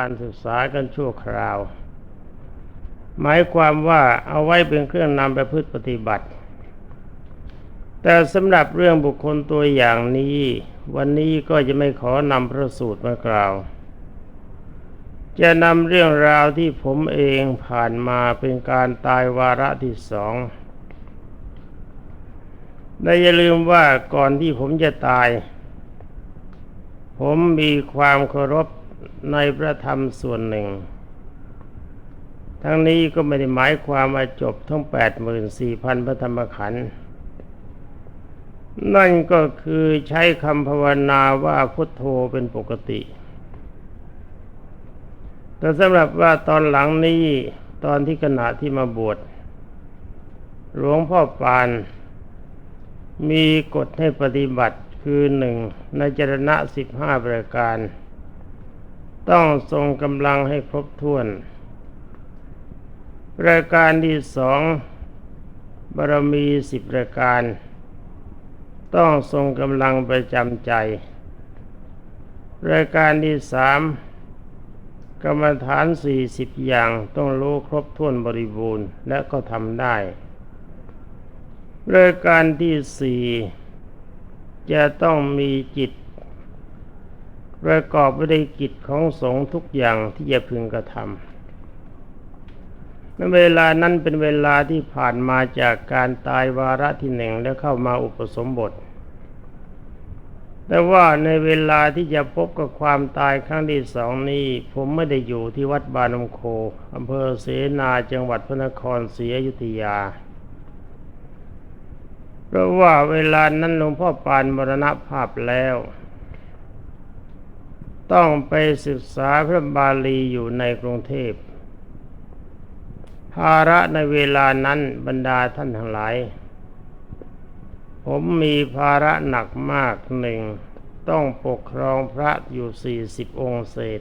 การศึกษากันชั่วคราว หมายความว่าเอาไว้เป็นเครื่องนำไปพฤติปฏิบัติ แต่สำหรับเรื่องบุคคลตัวอย่างนี้ วันนี้ก็จะไม่ขอนำพระสูตรมากล่าว จะนำเรื่องราวที่ผมเองผ่านมาเป็นการตายวาระที่สองและอย่าลืมว่าก่อนที่ผมจะตาย ผมมีความเคารพ ในพระธรรมส่วนหนึ่ง ทั้งนี้ก็ไม่ได้หมายความว่าจบทั้ง 84,000 พระธรรมขันธ์นั่นก็คือใช้คำภาวนาว่าพุทโธเป็นปกติ แต่สำหรับว่าตอนหลังนี้ตอนที่ขณะที่มาบวชหลวงพ่อปาน มีกฎให้ปฏิบัติคือหนึ่งในจรณะสิบห้าประการ ต้องทรงกำลังให้ครบถ้วนประการที่สองบารมีสิบประการ ต้องทรงกำลังประจำใจ รายการที่สามกรรมฐานสี่สิบอย่างต้องรู้ครบถ้วนบริบูรณ์และก็ทำได้รายการที่สี่จะต้องมีจิต ประกอบไปด้วยกิจของสงฆ์ทุกอย่างที่จะพึงกระทำในเวลานั้นเป็นเวลาที่ผ่านมาจากการตายวาระที่หนึ่งแล้วเข้ามาอุปสมบท แต่ว่าในเวลาที่จะพบกับความตายครั้งที่สองนี้ ผมไม่ได้อยู่ที่วัดบานมโคอำเภอเสนาจังหวัดพระนครศรีอยุธยาเพราะว่าเวลานั้นหลวงพ่อปานมรณภาพแล้ว ต้องไปศึกษาพระบาลีอยู่ในกรุงเทพ ภาระในเวลานั้นบรรดาท่านทั้งหลาย ผมมีภาระหนักมากหนึ่ง ต้องปกครองพระอยู่สี่สิบองค์เศษ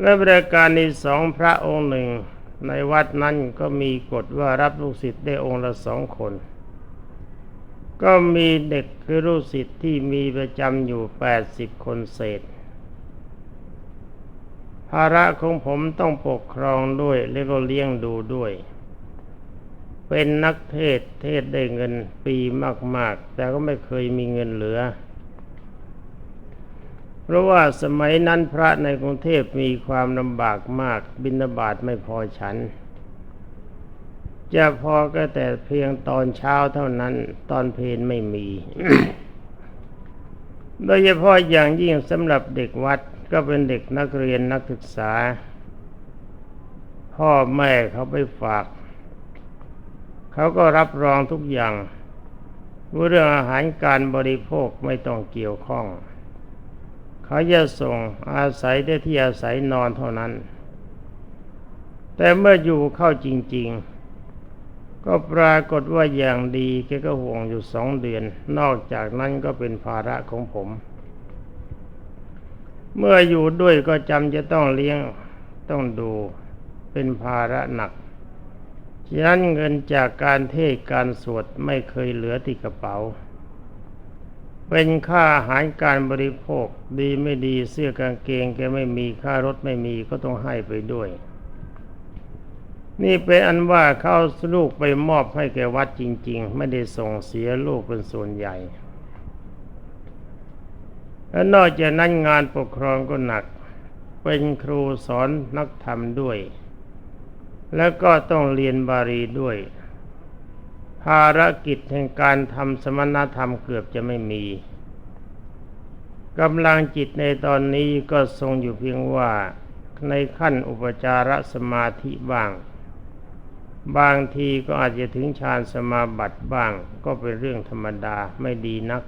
และบริการในสองพระองค์หนึ่ง ในวัดนั้นก็มีกฎว่ารับลูกศิษย์ได้องค์ละสองคน ก็มีเด็กคือลูกศิษย์ที่มีประจำอยู่แปดสิบคนเศษ ภาระของผมต้องปกครองด้วยและก็เลี้ยงดูด้วย เป็นนักเทศเทศได้เงินปีมาก ๆ แต่ก็ไม่เคยมีเงินเหลือ เพราะว่าสมัยนั้นพระในกรุงเทพมีความลำบากมากบิณฑบาตไม่พอฉัน จะพอก็แต่เพียงตอนเช้าเท่านั้น ตอนเพลนไม่มี โดยเฉพาะอย่างยิ่งสำหรับเด็กวัดก็เป็นเด็กนักเรียนนักศึกษา พ่อแม่เขาไปฝาก เขาก็รับรองทุกอย่าง เรื่องอาหารการบริโภคไม่ต้องเกี่ยวข้อง เขาจะส่งอาศัยได้ที่อาศัยนอนเท่านั้น แต่เมื่ออยู่เข้าจริง ๆ ก็ปรากฏว่าอย่างดีแกก็ห่วงอยู่สองเดือน นอกจากนั้นก็เป็นภาระของผม เมื่ออยู่ด้วยก็จำจะต้องเลี้ยงต้องดูเป็นภาระหนักฉะนั้นเงินจากการเทศการสวดไม่เคยเหลือติดกระเป๋า เป็นค่าอาหารการบริโภคดีไม่ดีเสื้อกางเกงแกไม่มีค่ารถไม่มีก็ต้องให้ไปด้วย นี่เป็นอันว่าเขาลูกไปมอบให้แกวัดจริง ๆ ไม่ได้ส่งเสียลูกเป็นส่วนใหญ่ และนอกจากนั้นงานปกครองก็หนัก เป็นครูสอนนักธรรมด้วย แล้วก็ต้องเรียนบาลีด้วย ภารกิจแห่งการทำสมณธรรมเกือบจะไม่มีกำลังจิตในตอนนี้ก็ทรงอยู่เพียงว่าในขั้นอุปจารสมาธิบ้าง บางทีก็อาจจะถึงฌานสมาบัติบ้าง ก็เป็นเรื่องธรรมดาไม่ดีนัก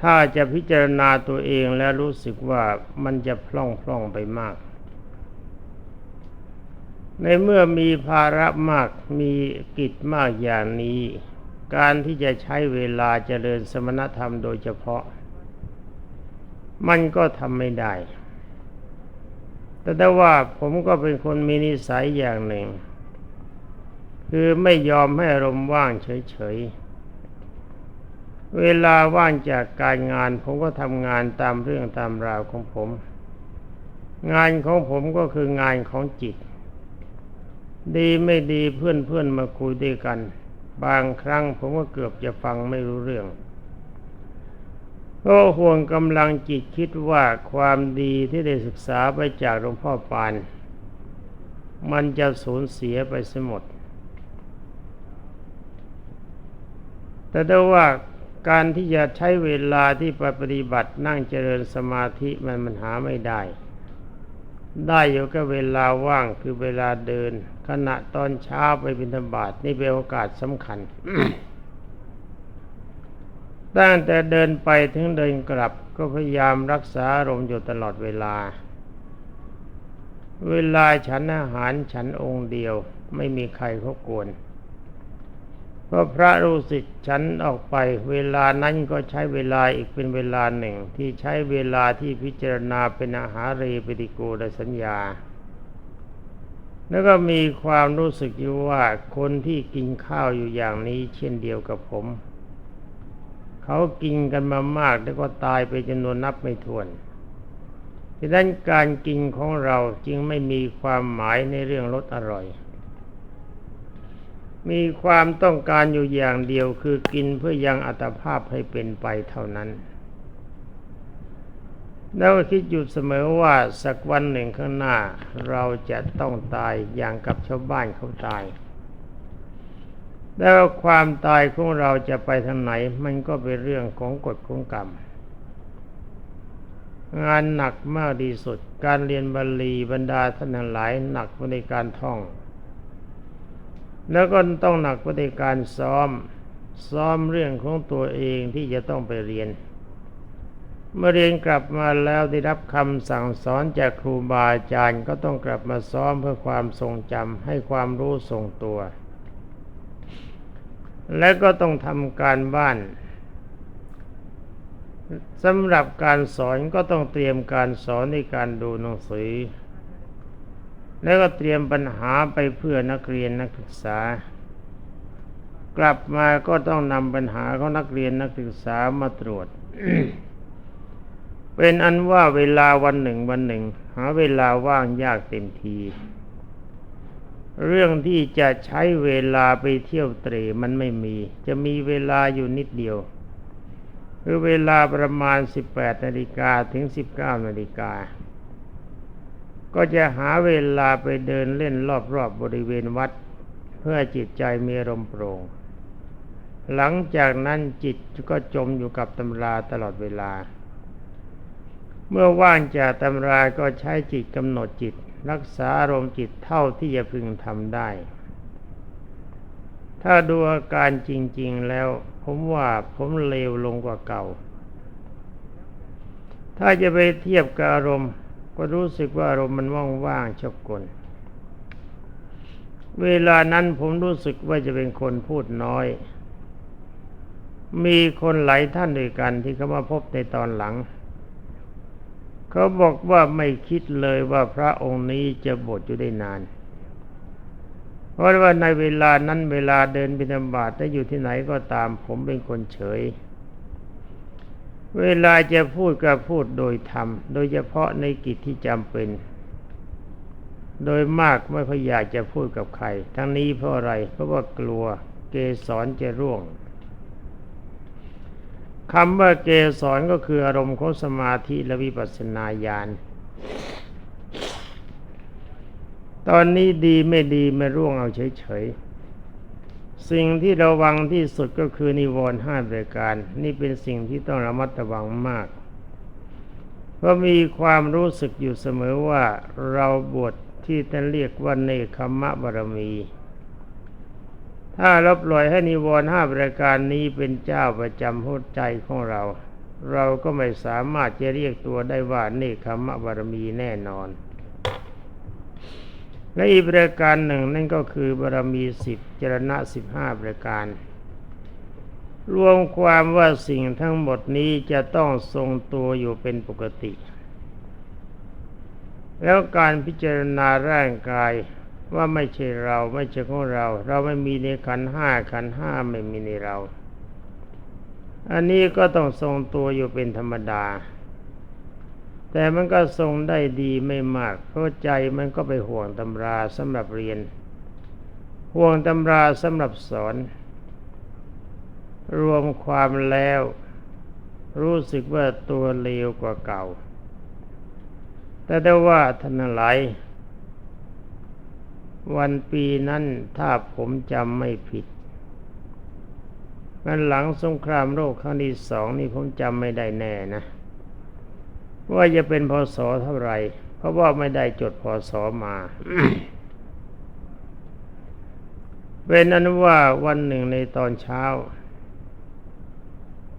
ถ้าจะพิจารณาตัวเองแล้วรู้สึกว่ามันจะพล่องพล่องไปมาก ในเมื่อมีภาระมากมีกิจมากอย่างนี้ การที่จะใช้เวลาเจริญสมณธรรมโดยเฉพาะ มันก็ทำไม่ได้ แต่ได้ว่าผมก็เป็นคนมีนิสัยอย่างหนึ่ง คือไม่ยอมให้อารมณ์ว่างเฉยๆ เวลาว่างจากการงาน ผมก็ทำงานตามเรื่องตามราวของผม งานของผมก็คืองานของจิต ดีไม่ดีเพื่อนเพื่อนมาคุยด้วยกัน บางครั้งผมก็เกือบจะฟังไม่รู้เรื่องเพราะห่วงกำลังจิตคิดว่าความดีที่ได้ศึกษาไปจากหลวงพ่อปาน มันจะสูญเสียไปสยหมด แต่ได้ว่าการที่จะใช้เวลาที่ปปฏิบัตินั่งเจริญสมาธิมันมันหาไม่ได้ ได้อยู่ก็เวลาว่างคือเวลาเดิน ขณะตอนเช้าไปบิณฑบาตนี่เป็นโอกาสสำคัญตั้งแต่เดินไปถึงเดินกลับก็พยายามรักษาอารมณ์อยู่ตลอดเวลา เวลาฉันอาหารฉันองค์เดียวไม่มีใครเขากวน เพราะพระรู้สิทธิ์ฉันออกไป เวลานั้นก็ใช้เวลาอีกเป็นเวลาหนึ่ง ที่ใช้เวลาที่พิจารณาเป็นอาหารเรปฏิกูลสัญญา แล้วก็มีความรู้สึกอยู่ว่าคนที่กินข้าวอยู่อย่างนี้เช่นเดียวกับผม เขากินกันมามากแล้วก็ตายไปจำนวนนับไม่ถ้วนดังนั้นการกินของเราจึงไม่มีความหมายในเรื่องรสอร่อย มีความต้องการอยู่อย่างเดียวคือกินเพื่อยังอัตภาพให้เป็นไปเท่านั้น แล้วคิดอยู่เสมอว่าสักวันหนึ่งข้างหน้า เราจะต้องตายอย่างกับชาวบ้านเขาตาย แล้วความตายของเราจะไปทางไหน มันก็เป็นเรื่องของกฎของกรรม งานหนักมากที่สุด การเรียนบาลีบรรดาท่านทั้งหลายหนักในการท่อง แล้วก็ต้องหนักในการซ้อม ซ้อมเรื่องของตัวเองที่จะต้องไปเรียน เมื่อเรียนกลับมาแล้วได้รับคำสั่งสอนจากครูบาอาจารย์ ก็ต้องกลับมาซ้อมเพื่อความทรงจำให้ความรู้ทรงตัว และก็ต้องทำการบ้านสำหรับการสอนก็ต้องเตรียมการสอนในการดูหนังสือ แล้วก็เตรียมปัญหาไปเพื่อนักเรียนนักศึกษา กลับมาก็ต้องนำปัญหาของนักเรียนนักศึกษามาตรวจ เป็นอันว่าเวลาวันหนึ่งวันหนึ่ง หาเวลาว่างยากเต็มที เรื่องที่จะใช้เวลาไปเที่ยวเตรมันไม่มี จะมีเวลาอยู่นิดเดียวคือเวลาประมาณ 18นาฬิกาถึง 19นาฬิกา ก็จะหาเวลาไปเดินเล่นรอบๆบบริเวณวัด เพื่อจิตใจมีอารมณ์โปร่ง หลังจากนั้นจิตก็จมอยู่กับตำราตลอดเวลา เมื่อว่างจากตำราก็ใช้จิตกำหนดจิต รักษาอารมณ์จิตเท่าที่จะพึงทำได้ ถ้าดูอาการจริง ๆแล้ว ผมว่าผมเลวลงกว่าเก่า ถ้าจะไปเทียบกับอารมณ์ ก็รู้สึกว่าอารมณ์มันว่างๆชอบกลเวลานั้นผมรู้สึกว่าจะเป็นคนพูดน้อย มีคนหลายท่านด้วยกันที่เขามาพบในตอนหลัง เขาบอกว่าไม่คิดเลยว่าพระองค์นี้จะบวชอยู่ได้นาน เพราะว่าในเวลานั้นเวลาเดินบิณฑบาตถ้อยู่ที่ไหนก็ตาม ผมเป็นคนเฉย เวลาจะพูดก็พูดโดยธรรม โดยเฉพาะในกิจที่จำเป็น โดยมากไม่ค่อยอยากจะพูดกับใคร ทั้งนี้เพราะอะไร เพราะว่ากลัวเกสรจะร่วงคำว่าเกสรก็คืออารมณ์ของสมาธิและวิปัสสนาญาณ ตอนนี้ดีไม่ดีไม่ร่วงเอาเฉยๆ สิ่งที่ระวังที่สุดก็คือนิวรณ์ห้าประการ นี่เป็นสิ่งที่ต้องระมัดระวังมาก เพราะมีความรู้สึกอยู่เสมอว่าเราบวชที่ท่านเรียกว่าเนคขมะบารมี ถ้าเราปล่อยให้นิวรณ์ห้าประการนี้เป็นเจ้าประจำหัวใจของเรา เราก็ไม่สามารถจะเรียกตัวได้ว่าเนคขมะบารมีแน่นอน และอีกประการหนึ่งนั่นก็คือบารมีสิบจรณะสิบห้าประการ รวมความว่าสิ่งทั้งหมดนี้จะต้องทรงตัวอยู่เป็นปกติ แล้วการพิจารณาร่างกายว่าไม่ใช่เราไม่ใช่ของเรา เราไม่มีในขันห้าขันห้าไม่มีในเรา อันนี้ก็ต้องทรงตัวอยู่เป็นธรรมดา แต่มันก็ทรงได้ดีไม่มาก เพราะใจมันก็ไปห่วงตำราสำหรับเรียน ห่วงตำราสำหรับสอน รวมความแล้ว รู้สึกว่าตัวเลวกว่าเก่า แต่ได้ว่าท่านหลายวันปีนั้นถ้าผมจำไม่ผิดมันหลังสงครามโลกครั้งที่สองนี่ผมจำไม่ได้แน่นะ ว่าจะเป็นพศเท่าไหร่ เพราะว่าไม่ได้จดพศมาเป็นอนุว่าวันหนึ่งในตอนเช้า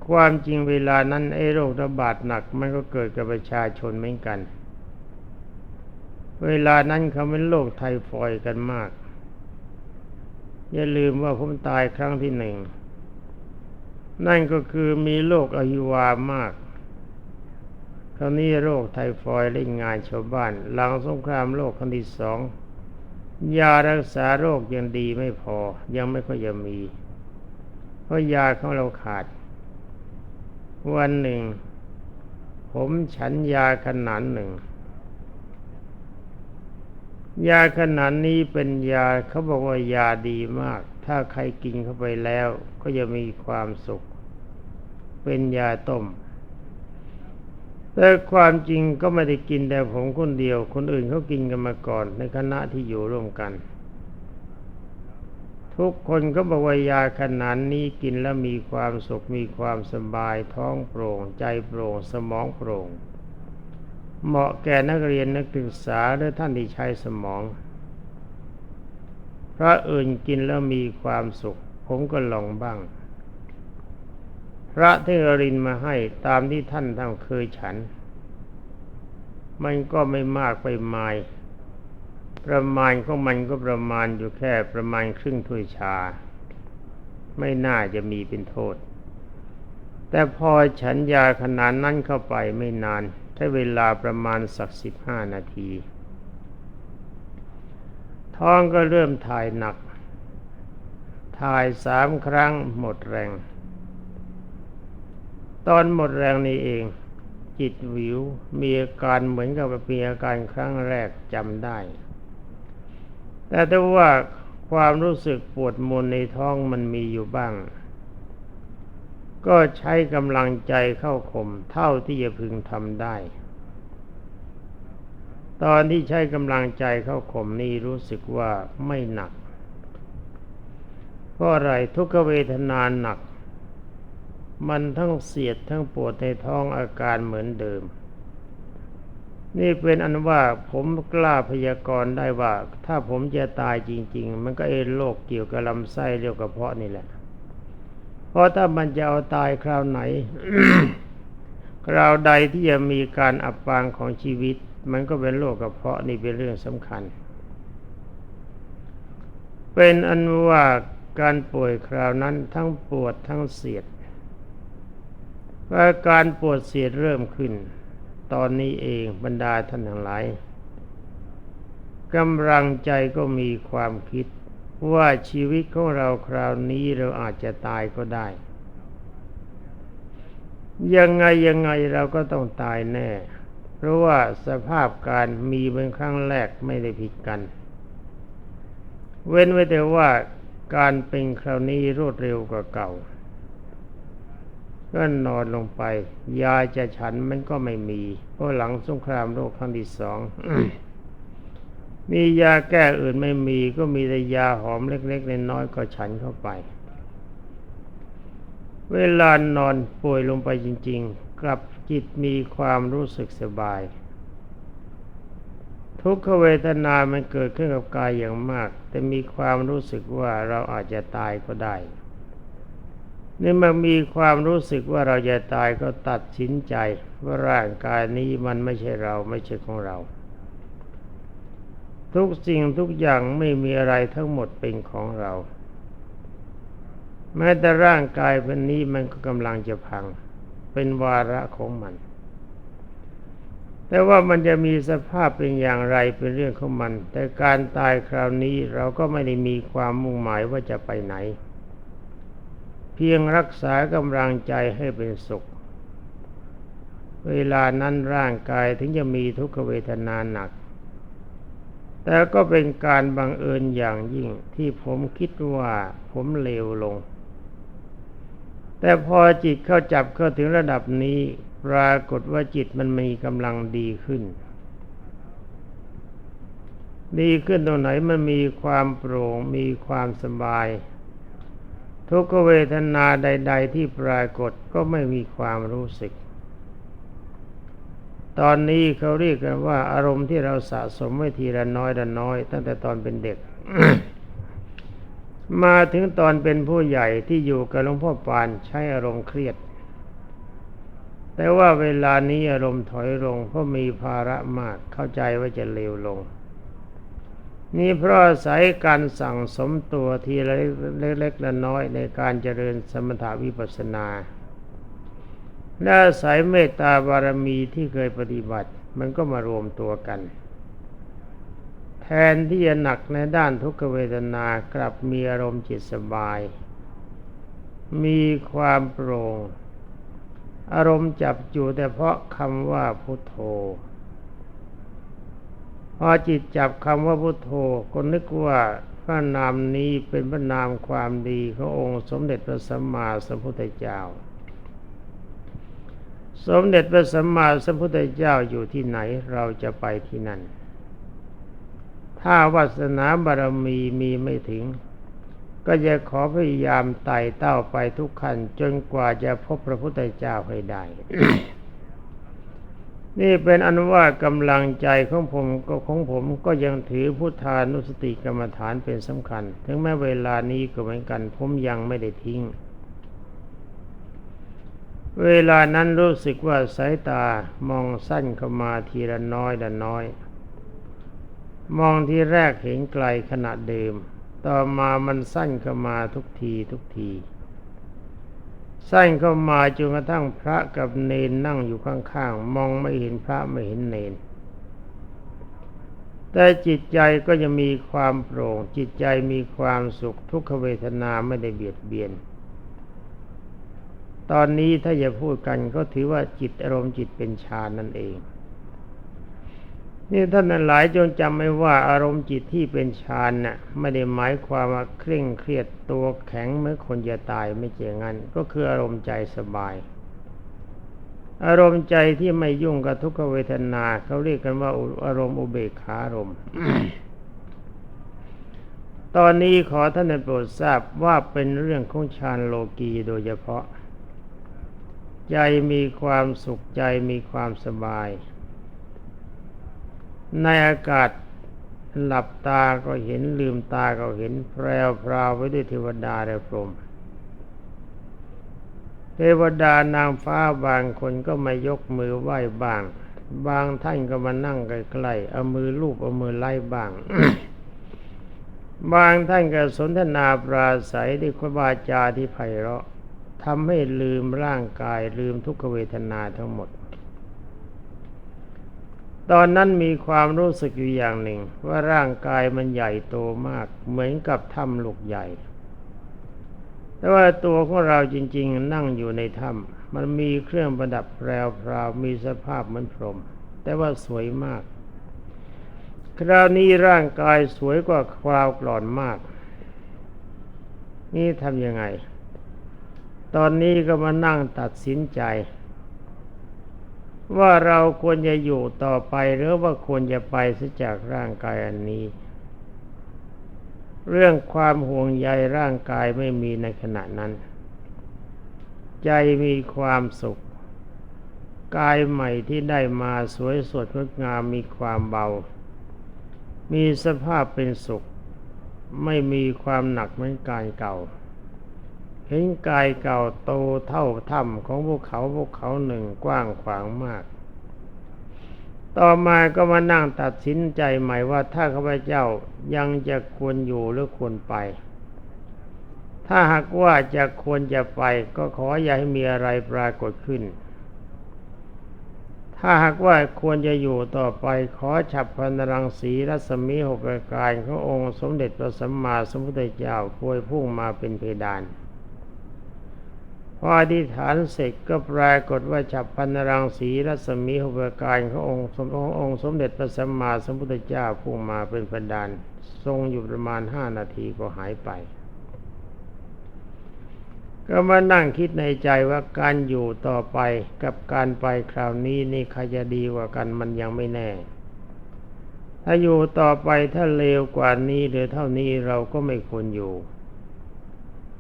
ความจริงเวลานั้นไอ้โรคระบาดหนักมันก็เกิดกับประชาชนเหมือนกัน เวลานั้นเขาเป็นโรคไทฟอยกันมาก อย่าลืมว่าผมตายครั้งที่หนึ่ง นั่นก็คือมีโรคอหิวามาก คราวนี้โรคไทฟอยด์เล่นงานชาวบ้าน หลังสงครามโลกครั้งที่สองยารักษาโรคยังดีไม่พอ ยังไม่ค่อยจะมี เพราะยาของเราขาด วันหนึ่ง ผมฉันยาขนาดหนึ่ง ยาขนาดนี้เป็นยาเขาบอกว่ายาดีมาก ถ้าใครกินเข้าไปแล้ว ก็จะมีความสุข เป็นยาต้ม แต่ความจริงก็ไม่ได้กินแต่ผมคนเดียว คนอื่นเขากินกันมาก่อน ในคณะที่อยู่ร่วมกัน ทุกคนก็บอกว่ายาขนาดนี้กินแล้วมีความสุขมีความสบายท้องโปร่ง ใจโปร่ง สมองโปร่ง เหมาะแก่นักเรียนนักศึกษาหรือท่านที่ใช้สมองพระอื่นกินแล้วมีความสุข ผมก็ลองบ้าง พระที่รินมาให้ตามที่ท่านท่านเคยฉัน มันก็ไม่มากไปมาย ประมาณของมันก็ประมาณอยู่แค่ประมาณครึ่งถ้วยชา ไม่น่าจะมีเป็นโทษ แต่พอฉันยาขนาดนั้นเข้าไปไม่นานใช้เวลาประมาณสักสิบห้านาที ท้องก็เริ่มถ่ายหนัก ถ่ายสามครั้งหมดแรง ตอนหมดแรงนี้เอง จิตวิวมีอาการเหมือนกับมีอาการครั้งแรกจำได้ แต่ถ้าว่าความรู้สึกปวดมนในท้องมันมีอยู่บ้าง ก็ใช้กำลังใจเข้าข่มเท่าที่จะพึงทำได้ ตอนที่ใช้กำลังใจเข้าข่มนี่รู้สึกว่าไม่หนักเพราะอะไรทุกขเวทนานหนัก มันทั้งเสียดทั้งปวดในท้องอาการเหมือนเดิม นี่เป็นอันว่าผมกล้าพยากรณ์ได้ว่า ถ้าผมจะตายจริง ๆ มันก็เอโรคเกี่ยวกับลำไส้เรียวกระเพาะนี่แหละ เพราะถ้ามันจะเอาตายคราวไหน คราวใดที่จะมีการอับปางของชีวิต มันก็เป็นโรคกระเพาะนี่เป็นเรื่องสำคัญ เป็นอันว่าการป่วยคราวนั้นทั้งปวดทั้งเสียด ว่าการปวดเสียดเริ่มขึ้น ตอนนี้เองบรรดาท่านทั้งหลายกำลังใจก็มีความคิดว่าชีวิตของเราคราวนี้เราอาจจะตายก็ได้ ยังไงยังไงเราก็ต้องตายแน่ เพราะว่าสภาพการมีเป็นครั้งแรกไม่ได้ผิดกัน เว้นไว้แต่ว่าการเป็นคราวนี้รวดเร็วกว่าเก่า ก็นอนลงไป ยาจะฉันมันก็ไม่มี เพราะหลังสงครามโลกครั้งที่สองมียาแก้อื่นไม่มีก็มีแต่ยาหอมเล็กๆน้อยๆก็ฉันเข้าไป เวลานอนป่วยลงไปจริง ๆ กลับจิตมีความรู้สึกสบาย ทุกขเวทนามันเกิดขึ้นกับกายอย่างมาก แต่มีความรู้สึกว่าเราอาจจะตายก็ได้ นี่มันมีความรู้สึกว่าเราจะตายก็ตัดสินใจว่าร่างกายนี้มันไม่ใช่เราไม่ใช่ของเรา ทุกสิ่งทุกอย่างไม่มีอะไรทั้งหมดเป็นของเรา แม้แต่ร่างกายพันนี้มันก็กำลังจะพัง เป็นวาระของมัน แต่ว่ามันจะมีสภาพเป็นอย่างไรเป็นเรื่องของมัน แต่การตายคราวนี้เราก็ไม่ได้มีความมุ่งหมายว่าจะไปไหน เพียงรักษากำลังใจให้เป็นสุข เวลานั้นร่างกายถึงจะมีทุกขเวทนาหนัก แต่ก็เป็นการบังเอิญอย่างยิ่งที่ผมคิดว่าผมเลวลง แต่พอจิตเข้าจับเข้าถึงระดับนี้ปรากฏว่าจิตมันมีกำลังดีขึ้น ดีขึ้นตรงไหนมันมีความโปร่งมีความสบาย ทุกเวทนาใด ๆ ที่ปรากฏก็ไม่มีความรู้สึก ตอนนี้เขาเรียกกันว่า อารมณ์ที่เราสะสมไว้ทีละน้อยละน้อย ตั้งแต่ตอนเป็นเด็ก มาถึงตอนเป็นผู้ใหญ่ที่อยู่กับหลวงพ่อปานใช้อารมณ์เครียด แต่ว่าเวลานี้อารมณ์ถอยลงเพราะมีภาระมากเข้าใจว่าจะเลวลง นี่เพราะอาศัยการสั่งสมตัวทีละเล็กๆละน้อยในการเจริญสมถาวิปัสสนาและอาศัยเมตตาบารมีที่เคยปฏิบัติ มันก็มารวมตัวกัน แทนที่จะหนักในด้านทุกขเวทนากลับมีอารมณ์จิตสบาย มีความโปร่งอารมณ์จับอยู่แต่เพราะคำว่าพุทโธ พอจิตจับคำว่าพุทโธก็นึกว่าพระนามนี้เป็นพระนามความดีขององค์สมเด็จพระสัมมาสัมพุทธเจ้า สมเด็จพระสัมมาสัมพุทธเจ้าอยู่ที่ไหนเราจะไปที่นั่น ถ้าวาสนาบารมีมีไม่ถึง ก็จะขอพยายามไต่เต้าไปทุกขั้นจนกว่าจะพบพระพุทธเจ้าให้ได้ นี่เป็นอนุว่ากำลังใจของผมก็ของผมก็ยังถือพุทธานุสติกรรมฐานเป็นสำคัญ ถึงแม้เวลานี้ก็เหมือนกัน ผมยังไม่ได้ทิ้ง เวลานั้นรู้สึกว่าสายตามองสั้นเข้ามาทีละน้อยละน้อย มองที่แรกเห็นไกลขนาดเดิม ต่อมามันสั้นเข้ามาทุกทีทุกที สั้นเข้ามาจนกระทั่งพระกับเนนนั่งอยู่ข้างๆ มองไม่เห็นพระไม่เห็นเนน แต่จิตใจก็ยังมีความโปร่ง จิตใจมีความสุขทุกขเวทนาไม่ได้เบียดเบียน ตอนนี้ถ้าจะพูดกันก็ถือว่าจิตอารมณ์จิตเป็นฌานนั่นเอง นี่ท่านหลายจงจำไว้ว่าอารมณ์จิตที่เป็นฌานน่ะไม่ได้หมายความว่าเคร่งเครียดตัวแข็งเมื่อคนจะตายไม่เจงั้น ก็คืออารมณ์ใจสบาย อารมณ์ใจที่ไม่ยุ่งกับทุกขเวทนา เขาเรียกกันว่าอารมณ์อุเบกขารมณ์ตอนนี้ขอท่านโปรดทราบว่าเป็นเรื่องของฌานโลกีโดยเฉพาะ ใจมีความสุขใจมีความสบาย ในอากาศหลับตาก็เห็นลืมตาก็เห็นแพรวพราวไว้ด้วยเทวดาและพรหมเทวดานางฟ้าบางคนก็มายกมือไหว้บ้าง บางท่านก็มานั่งใกล้ๆเอามือลูบเอามือไล่บ้าง บางท่านก็สนทนาปราศัยด้วยวาจาที่ไพเราะทำให้ลืมร่างกายลืมทุกขเวทนาทั้งหมด ตอนนั้นมีความรู้สึกอยู่อย่างหนึ่ง ว่าร่างกายมันใหญ่โตมาก เหมือนกับถ้ำลูกใหญ่ แต่ว่าตัวของเราจริง ๆ นั่งอยู่ในถ้ำมันมีเครื่องประดับแปรวพราวมีสภาพเหมือนพรหมแต่ว่าสวยมาก คราวนี้ร่างกายสวยกว่าคราวก่อนมาก นี่ทำยังไง ตอนนี้ก็มานั่งตัดสินใจ ว่าเราควรจะอยู่ต่อไปหรือว่าควรจะไปเสียจากร่างกายอันนี้ เรื่องความห่วงใยร่างกายไม่มีในขณะนั้น ใจมีความสุข กายใหม่ที่ได้มาสวยสดงดงามมีความเบา มีสภาพเป็นสุข ไม่มีความหนักเหมือนกายเก่า เห็นกายเก่าโตเท่าถ้ำของภูเขาภูเขาหนึ่งกว้างขวางมาก ต่อมาก็มานั่งตัดสินใจใหม่ว่าถ้าข้าพเจ้ายังจะควรอยู่หรือควรไป ถ้าหากว่าจะควรจะไปก็ขออย่าให้มีอะไรปรากฏขึ้น ถ้าหากว่าควรจะอยู่ต่อไปขอฉับพันรังสีรัศมีหกประการขององค์สมเด็จพระสัมมาสัมพุทธเจ้าพวยพุ่งมาเป็นเพดาน พออธิษฐานเสร็จก็ปรากฏว่าฉับพันนรังสีรัศมีหุบการขององค์สมององค์สมเด็จพระสัมมาสัมพุทธเจ้าพุ่งมาเป็นพันดาน ทรงอยู่ประมาณห้านาทีก็หายไป ก็มานั่งคิดในใจว่าการอยู่ต่อไปกับการไปคราวนี้นี่ใครจะดีกว่ากันมันยังไม่แน่ถ้าอยู่ต่อไปถ้าเลวกว่านี้หรือเท่านี้เราก็ไม่ควรอยู่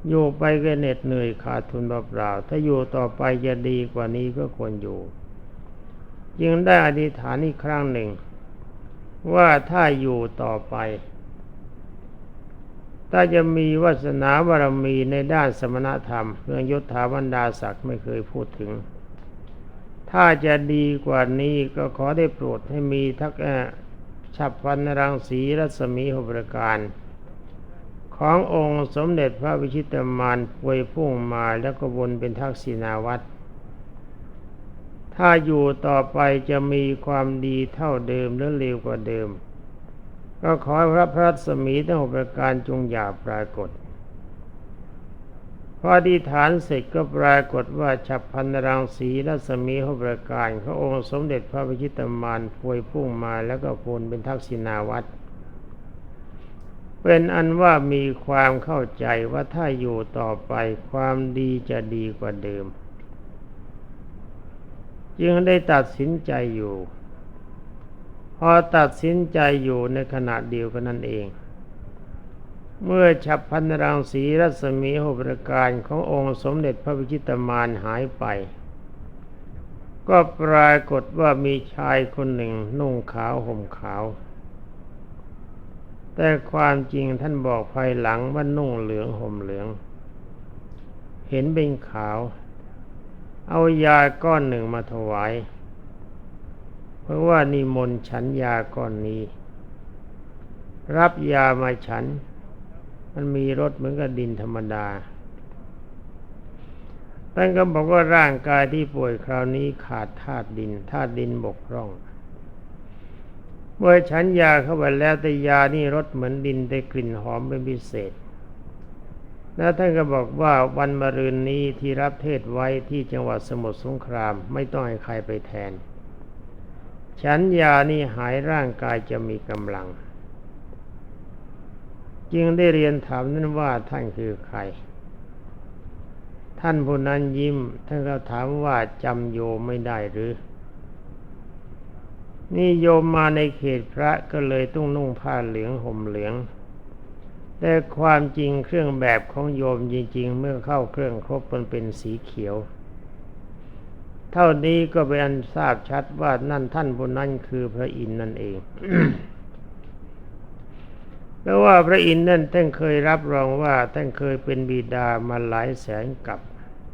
อยู่ไปก็เหน็ดเหนื่อยขาดทุนเปล่าๆถ้าอยู่ต่อไปจะดีกว่านี้ก็ควรอยู่ จึงได้อธิษฐานอีกครั้งหนึ่ง ว่าถ้าอยู่ต่อไป ถ้าจะมีวาสนาบารมีในด้านสมณธรรม เรื่องยศถาบรรดาศักดิ์ไม่เคยพูดถึง ถ้าจะดีกว่านี้ก็ขอได้โปรดให้มีทักเอ่อฉับพลันรังสีรัศมีหกประการ ขององค์สมเด็จพระวิชิตมารปวยพุ่งมาแล้วก็วนเป็นทักษิณาวัตรถ้าอยู่ต่อไปจะมีความดีเท่าเดิมหรือเลวกว่าเดิม ก็ขอให้พระพระรัศมีทั้งหกประการจงอย่าปรากฏพออธิฐานเสร็จก็ปรากฏว่าฉับพันรังสีรัศมีหกประการขององค์สมเด็จพระวิชิตมารพวยพุ่งมาแล้วก็พลเป็นทักษิณาวัตร เป็นอันว่ามีความเข้าใจว่าถ้าอยู่ต่อไปความดีจะดีกว่าเดิม จึงได้ตัดสินใจอยู่ พอตัดสินใจอยู่ในขณะเดียวกันนั่นเอง เมื่อฉับพันรังสีรัศมีหกประการขององค์สมเด็จพระวิชิตมารหายไป ก็ปรากฏว่ามีชายคนหนึ่งนุ่งขาวห่มขาว แต่ความจริงท่านบอกภายหลังว่านุ่งเหลืองห่มเหลือง เห็นเป็นขาว เอายาก้อนหนึ่งมาถวาย เพราะว่านิมนต์ฉันยาก้อนนี้ รับยามาฉัน มันมีรสเหมือนกับดินธรรมดาท่านก็บอกว่าร่างกายที่ป่วยคราวนี้ขาดธาตุดินธาตุดินบกพร่อง เมื่อฉันยาเข้าไปแล้วแต่ยานี่รสเหมือนดินแต่กลิ่นหอมเป็นพิเศษ แล้วท่านก็บอกว่าวันมะรืนนี้ที่รับเทศไว้ที่จังหวัดสมุทรสงครามไม่ต้องให้ใครไปแทน ฉันยานี่หายร่างกายจะมีกำลัง จึงได้เรียนถามนั้นว่าท่านคือใคร ท่านผู้นั้นยิ้มท่านก็ถามว่าจำโยไม่ได้หรือ นี่โยมมาในเขตพระก็เลยต้องนุ่งผ้าเหลืองห่มเหลือง แต่ความจริงเครื่องแบบของโยมจริง ๆ เมื่อเข้าเครื่องครบมันเป็นสีเขียว เท่านี้ก็เป็นอันทราบชัดว่านั่นท่านผู้นั้นคือพระอินทร์นั่นเองเพราะว่าพระอินทร์นั่นท่านเคยรับรองว่าท่านเคยเป็นบิดามาหลายแสนกับ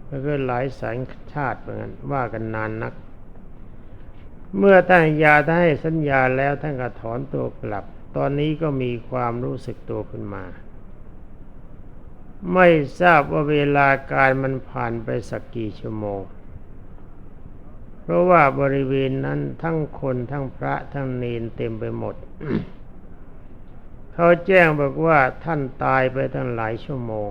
แล้วก็หลายแสนชาติเหมือนกันว่ากันนานนัก เมื่อท่านยาท่านให้สัญญาแล้วท่านก็ถอนตัวกลับ ตอนนี้ก็มีความรู้สึกตัวขึ้นมา ไม่ทราบว่าเวลาการมันผ่านไปสักกี่ชั่วโมง เพราะว่าบริเวณนั้นทั้งคนทั้งพระทั้งเนนเต็มไปหมด เขาแจ้งบอกว่าท่านตายไปตั้งหลายชั่วโมง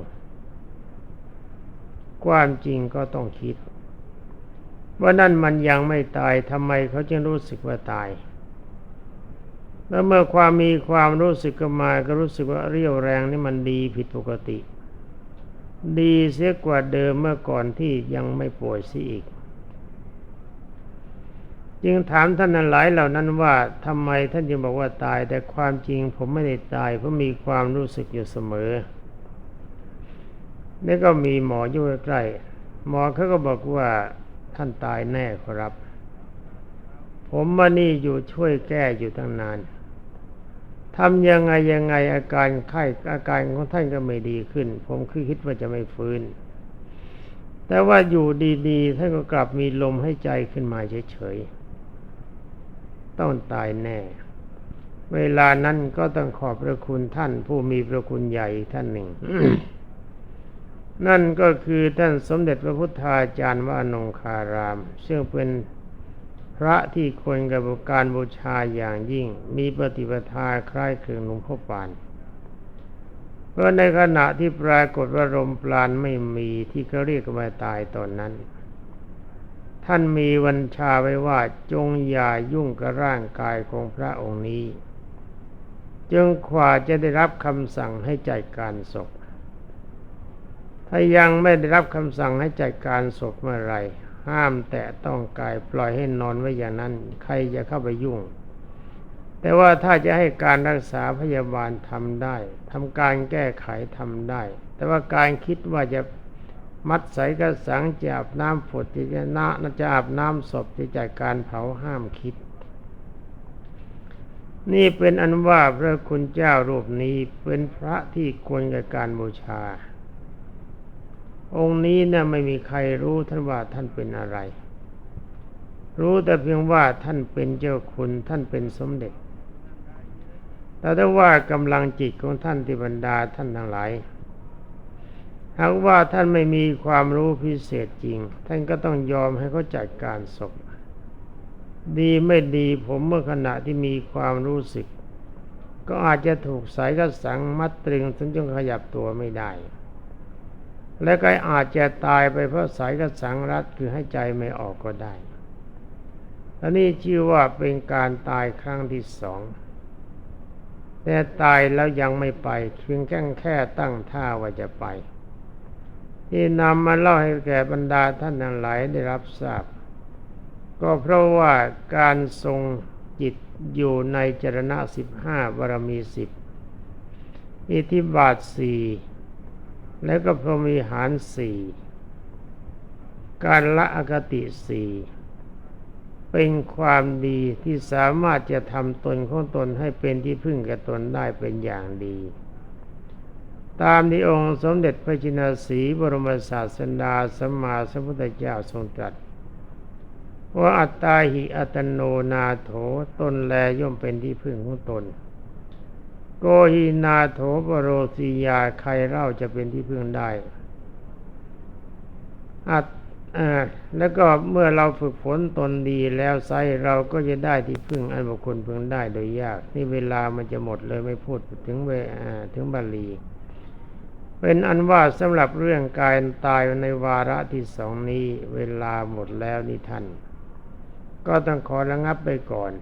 ความจริงก็ต้องคิด ว่านั่นมันยังไม่ตายทำไมเขาจึงรู้สึกว่าตาย แล้วเมื่อความมีความรู้สึกก็มาก็รู้สึกว่าเรี่ยวแรงนี่มันดีผิดปกติ ดีเสียกว่าเดิมเมื่อก่อนที่ยังไม่ป่วยซิอีก จึงถามท่านหลายเหล่านั้นว่าทำไมท่านจึงบอกว่าตาย แต่ความจริงผมไม่ได้ตายเพราะมีความรู้สึกอยู่เสมอแล้วก็มีหมออยู่ใกล้หมอเขาก็บอกว่า ท่านตายแน่ครับ ผมมานี่อยู่ช่วยแก้อยู่ตั้งนานทำยังไงยังไงอาการไข้อาการของท่านก็ไม่ดีขึ้น ผมคือคิดว่าจะไม่ฟื้น แต่ว่าอยู่ดีๆท่านก็กลับมีลมให้ใจขึ้นมาเฉยๆ ต้องตายแน่ เวลานั้นก็ต้องขอบพระคุณท่านผู้มีพระคุณใหญ่ท่านหนึ่ง นั่นก็คือท่านสมเด็จพระพุทธาจารย์ว่านงคาราม ซึ่งเป็นพระที่ควรกับการบูชาอย่างยิ่ง มีปฏิปทาคล้ายคลึงหลวงพ่อปาน เพราะในขณะที่ปรากฏว่าลมปราณไม่มีที่เขาเรียกว่าตายตอนนั้น ท่านมีวันชาไว้ว่าจงอย่ายุ่งกับร่างกายของพระองค์นี้ จึงขวาจะได้รับคำสั่งให้จัดการศพ ถ้ายังไม่ได้รับคำสั่งให้จัดการศพเมื่อไรห้ามแตะต้องกายปล่อยให้นอนไว้อย่างนั้น ใครจะเข้าไปยุ่ง แต่ว่าถ้าจะให้การรักษาพยาบาลทำได้ทำการแก้ไขทำได้ แต่ว่าการคิดว่าจะมัดใส่กระสังจะอาบน้ำฝดจะจะนาจะอาบน้ำศพจะจัดการเผาห้ามคิด นี่เป็นอันว่าพระคุณเจ้ารูปนี้เป็นพระที่ควรกับการบูชา องค์นี้เนี่ยไม่มีใครรู้ท่านว่าท่านเป็นอะไร รู้แต่เพียงว่าท่านเป็นเจ้าคุณท่านเป็นสมเด็จ แต่ถ้าว่ากำลังจิตของท่านที่บรรดาท่านทั้งหลายหากว่าท่านไม่มีความรู้พิเศษจริง ท่านก็ต้องยอมให้เขาจัดการศพ ดีไม่ดีผมเมื่อขณะที่มีความรู้สึก ก็อาจจะถูกสายกระสังมัดตรึงจนจนขยับตัวไม่ได้ และก็อาจจะตายไปเพราะสายกระสังรัดคือให้ใจไม่ออกก็ได้อันนี้ชื่อว่าเป็นการตายครั้งที่สองแต่ตายแล้วยังไม่ไปเพียงแค่แค่ตั้งท่าว่าจะไป ที่นำมาเล่าให้แก่บรรดาท่านทั้งหลายได้รับทราบ ก็เพราะว่าการทรงจิตอยู่ในจรณะสิบห้าบารมีสิบอิทธิบาทสี่ แล้วก็พรหมีหารสี่การละอคติสี่เป็นความดีที่สามารถจะทำตนของตนให้เป็นที่พึ่งแก่ตนได้เป็นอย่างดี ตามที่องค์สมเด็จพระจินสีบรมศาสดาสัมมาสัมพุทธเจ้าทรงตรัสว่าอัตตาหิอัตโนนาโถตนแลย่อมเป็นที่พึ่งของตน โกหินาโถปโรสียาใครเล่าจะเป็นที่พึ่งได้อัตแล้วก็เมื่อเราฝึกฝนตนดีแล้วไซเราก็จะได้ที่พึ่งอันบุคคลพึงได้โดยยาก นี่เวลามันจะหมดเลยไม่พูดถึงเวถึงบาลี เป็นอันว่าสำหรับเรื่องการตายในวาระที่สองนี้ เวลาหมดแล้วนี่ท่าน ก็ต้องขอระงับไปก่อน